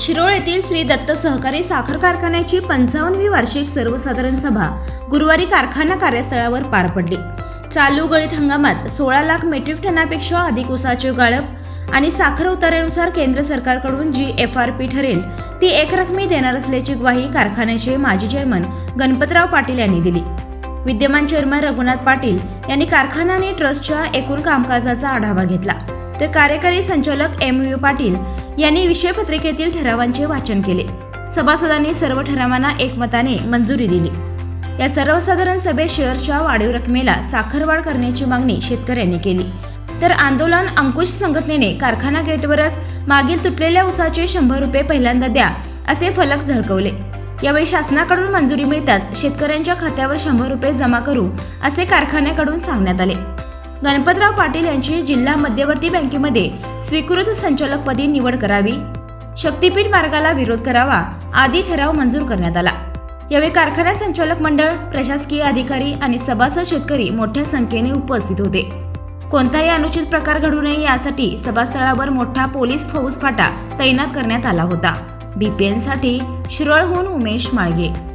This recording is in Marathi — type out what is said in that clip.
शिरोळ येथील श्री दत्त सहकारी साखर कारखान्याची पंचावन्नवी वार्षिक सर्वसाधारण सभा गुरुवारी कारखाना कार्यस्थळावर पार पडली. चालू गळीत हंगामात सोळा लाख मेट्रिक टनापेक्षा अधिक उसाचे गाळप आणि साखर उतारेनुसार केंद्र सरकारकडून जी एफ आर पी ठरेल ती एकरकमी देणार असल्याची ग्वाही कारखान्याचे माजी चेअरमन गणपतराव पाटील यांनी दिली. विद्यमान चेअरमन रघुनाथ पाटील यांनी कारखाना आणि ट्रस्टच्या एकूण कामकाजाचा आढावा घेतला. तर कार्यकारी संचालक एम यू पाटील यांनी विषयपत्रिकेतील ठरावांचे वाचन केले. सभासदांनी सर्व ठरावांना एकमताने मंजुरी दिली. या सर्वसाधारण सभेत शेअरच्या वाढीव रकमेला साखरवाढ करण्याची मागणी शेतकऱ्यांनी केली. तर आंदोलन अंकुश संघटनेने कारखाना गेटवरच मागील तुटलेल्या उसाचे शंभर रुपये पहिल्यांदा द्या असे फलक झळकवले. यावेळी शासनाकडून मंजुरी मिळताच शेतकऱ्यांच्या खात्यावर शंभर रुपये जमा करू असे कारखान्याकडून सांगण्यात आले. गणपतराव पाटील यांची जिल्हा मध्यवर्ती बँकेमध्ये स्वीकृत संचालकपदी निवड करावी. शक्तीपीठ मार्गाला विरोध करावा आदी ठराव मंजूर करण्यात आला. यावेळी कारखाना संचालक मंडळ प्रशासकीय अधिकारी आणि सभासद शेतकरी मोठ्या संख्येने उपस्थित होते. कोणताही अनुचित प्रकार घडू नये यासाठी सभास्थळावर मोठा पोलीस फौज फाटा तैनात करण्यात आला होता. बीपीएनसाठी शिरळहून उमेश माळगे.